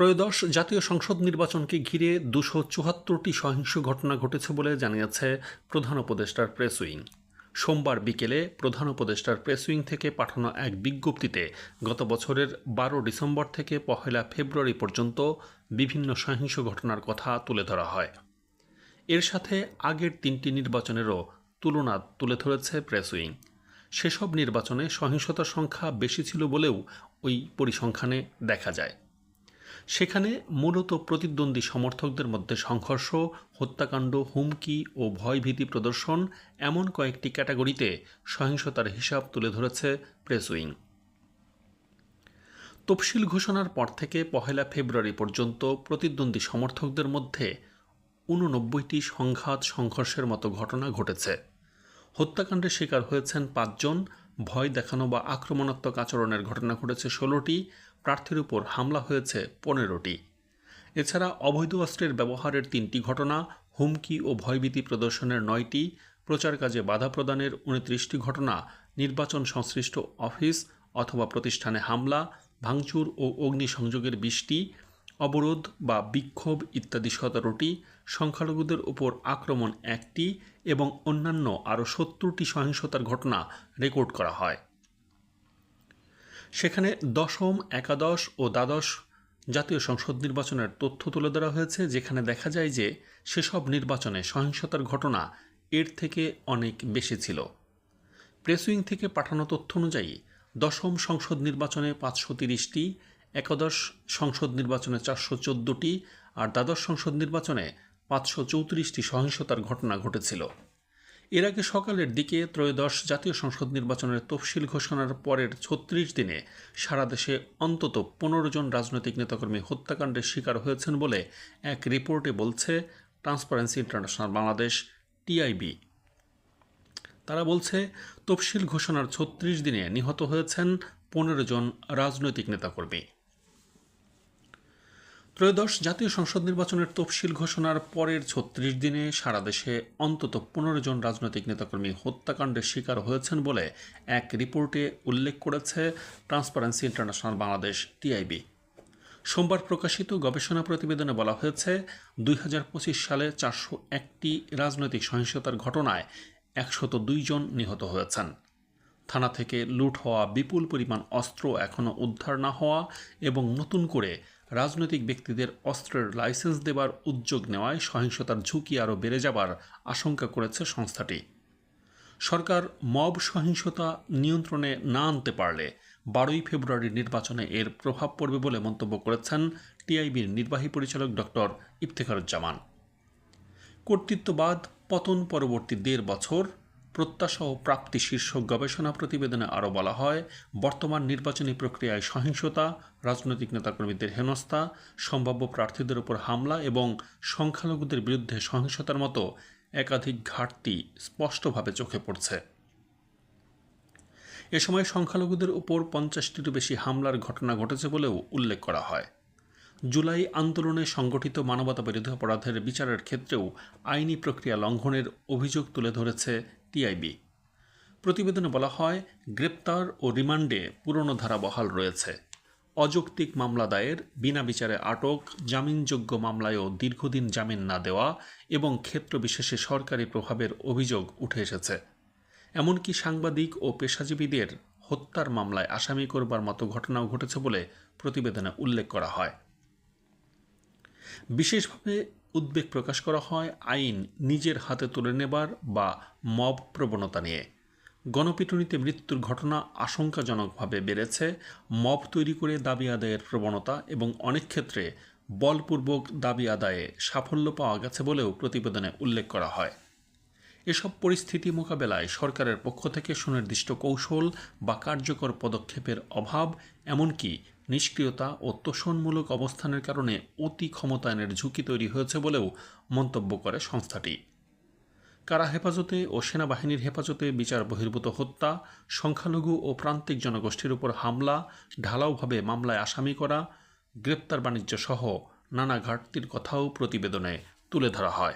ত্রয়োদশ জাতীয় সংসদ নির্বাচনকে ঘিরে দুশো চুয়াত্তরটি সহিংস ঘটনা ঘটেছে বলে জানিয়েছে প্রধান উপদেষ্টার প্রেস উইং। সোমবার বিকেলে প্রধান উপদেষ্টার প্রেস উইং থেকে পাঠানো এক বিজ্ঞপ্তিতে গত বছরের বারো ডিসেম্বর থেকে পহেলা ফেব্রুয়ারি পর্যন্ত বিভিন্ন সহিংস ঘটনার কথা তুলে ধরা হয়। এর সাথে আগের তিনটি নির্বাচনেরও তুলনা তুলে ধরেছে প্রেস উইং। সেসব নির্বাচনে সহিংসতার সংখ্যা বেশি ছিল বলেও ওই পরিসংখ্যানে দেখা যায়। সেখানে মূলত প্রতিদ্বন্দ্বী সমর্থকদের মধ্যে সংঘর্ষ, হত্যাকাণ্ড, হুমকি ও ভয়ভীতি প্রদর্শন এমন কয়েকটি ক্যাটাগরিতে সহিংসতার হিসাব তুলে ধরেছে প্রেস উইং। তফসিল ঘোষণার পর থেকে পহেলা ফেব্রুয়ারি পর্যন্ত প্রতিদ্বন্দ্বী সমর্থকদের মধ্যে উননব্বইটি সংঘাত, সংঘর্ষের মতো ঘটনা ঘটেছে। হত্যাকাণ্ডের শিকার হয়েছেন পাঁচজন, ভয় দেখানো বা আক্রমণাত্মক আচরণের ঘটনা ঘটেছে ষোলোটি প্রার্থীর উপর হামলা হয়েছে পনেরোটি। এছাড়া অবৈধ অস্ত্রের ব্যবহারের তিনটি ঘটনা, হুমকি ও ভয়ভীতি প্রদর্শনের নয়টি, প্রচার কাজে বাধা প্রদানের উনত্রিশটি ঘটনা, নির্বাচন সংশ্লিষ্ট অফিস অথবা প্রতিষ্ঠানে হামলা, ভাঙচুর ও অগ্নিসংযোগের বৃষ্টি অবরোধ বা বিক্ষোভ ইত্যাদি সতেরোটি, সংখ্যালঘুদের উপর আক্রমণ একটি এবং অন্যান্য আরও সত্তরটি সহিংসতার ঘটনা রেকর্ড করা হয়। সেখানে দশম, একাদশ ও দ্বাদশ জাতীয় সংসদ নির্বাচনের তথ্য তুলে ধরা হয়েছে, যেখানে দেখা যায় যে সেসব নির্বাচনে সহিংসতার ঘটনা এর থেকে অনেক বেশি ছিল। প্রেসুইং থেকে পাঠানো তথ্য অনুযায়ী, দশম সংসদ নির্বাচনে পাঁচশো তিরিশটি, একাদশ সংসদ নির্বাচনে চারশো চোদ্দোটি আর দ্বাদশ সংসদ নির্বাচনে পাঁচশো চৌত্রিশটি সহিংসতার ঘটনা ঘটেছিল। এর আগে সকালের দিকে ত্রয়োদশ জাতীয় সংসদ নির্বাচনের তফসিল ঘোষণার পরের ছত্রিশ দিনে সারা দেশে অন্তত পনেরো জন রাজনৈতিক নেতাকর্মী হত্যাকাণ্ডের শিকার হয়েছেন বলে এক রিপোর্টে বলছে ট্রান্সপারেন্সি ইন্টারন্যাশনাল বাংলাদেশ, টিআইবি। তারা বলছে, তফসিল ঘোষণার ছত্রিশ দিনে নিহত হয়েছেন পনেরো জন রাজনৈতিক নেতাকর্মী। ত্রয়োদশ জাতীয় সংসদ নির্বাচনের তফসিল ঘোষণার পরের ছত্রিশ দিনে সারা দেশে অন্তত পনেরো জন রাজনৈতিক নেতাকর্মী হত্যাকাণ্ডের শিকার হয়েছেন বলে এক রিপোর্টে উল্লেখ করেছে ট্রান্সপারেন্সি ইন্টারন্যাশনাল বাংলাদেশ, টিআইবি। সোমবার প্রকাশিত গবেষণা প্রতিবেদনে বলা হয়েছে, দুই হাজার পঁচিশ সালে চারশো একটি রাজনৈতিক সহিংসতার ঘটনায় একশত জন নিহত হয়েছেন। থানা থেকে লুট হওয়া বিপুল পরিমাণ অস্ত্র এখনও উদ্ধার না হওয়া এবং নতুন করে রাজনৈতিক ব্যক্তিদের অস্ত্রের লাইসেন্স দেবার উদ্যোগ নেওয়ায় সহিংসতার ঝুঁকি আরও বেড়ে যাবার আশঙ্কা করেছে সংস্থাটি। সরকার মব সহিংসতা নিয়ন্ত্রণে না আনতে পারলে বারোই ফেব্রুয়ারি নির্বাচনে এর প্রভাব পড়বে বলে মন্তব্য করেছেন টিআইবির নির্বাহী পরিচালক ডক্টর ইফতেখারুজ্জামান। কর্তৃত্ববাদ পতন পরবর্তী দেড় বছর প্রত্যাশা ও প্রাপ্তি শীর্ষক গবেষণা প্রতিবেদনে আরও বলা হয়, বর্তমান নির্বাচনী প্রক্রিয়ায় সহিংসতা, রাজনৈতিক নেতাকর্মীদের হেনস্থা, সম্ভাব্য প্রার্থীদের উপর হামলা এবং সংখ্যালঘুদের বিরুদ্ধে সহিংসতার মতো একাধিক ঘাটতি স্পষ্টভাবে চোখে পড়ছে। এ সময় সংখ্যালঘুদের উপর পঞ্চাশটিরও বেশি হামলার ঘটনা ঘটেছে বলেও উল্লেখ করা হয়। জুলাই আন্দোলনে সংগঠিত মানবতাবিরোধী অপরাধের বিচারের ক্ষেত্রেও আইনি প্রক্রিয়া লঙ্ঘনের অভিযোগ তুলে ধরেছে টিআইবি। প্রতিবেদনে বলা হয়, গ্রেপ্তার ও রিমান্ডে পুরনো ধারা বহাল রয়েছে। অযৌক্তিক মামলা দায়ের, বিনা বিচারে আটক, জামিনযোগ্য মামলায়ও দীর্ঘদিন জামিন না দেওয়া এবং ক্ষেত্র বিশেষে সরকারি প্রভাবের অভিযোগ উঠে এসেছে। এমনকি সাংবাদিক ও পেশাজীবীদের হত্যার মামলায় আসামি করবার মতো ঘটনাও ঘটেছে বলে প্রতিবেদনে উল্লেখ করা হয়। বিশেষভাবে উদ্বেগ প্রকাশ করা হয় আইন নিজের হাতে তুলে নেবার বা মব প্রবণতা নিয়ে। গণপিটুনিতে মৃত্যুর ঘটনা আশঙ্কাজনকভাবে বেড়েছে। মব তৈরি করে দাবি আদায়ের প্রবণতা এবং অনেক ক্ষেত্রে বলপূর্বক দাবি আদায়ে সাফল্য পাওয়া গেছে বলেও প্রতিবেদনে উল্লেখ করা হয়। এসব পরিস্থিতি মোকাবেলায় সরকারের পক্ষ থেকে সুনির্দিষ্ট কৌশল বা কার্যকর পদক্ষেপের অভাব, এমনকি নিষ্ক্রিয়তা ও তোষণমূলক অবস্থানের কারণে অতি ক্ষমতায়নের ঝুঁকি তৈরি হয়েছে বলেও মন্তব্য করে সংস্থাটি। কারা হেফাজতে ও সেনাবাহিনীর হেফাজতে বিচার বহির্ভূত হত্যা, সংখ্যালঘু ও প্রান্তিক জনগোষ্ঠীর উপর হামলা, ঢালাওভাবে মামলায় আসামি করা, গ্রেপ্তার বাণিজ্য সহ নানা ঘাটতির কথাও প্রতিবেদনে তুলে ধরা হয়।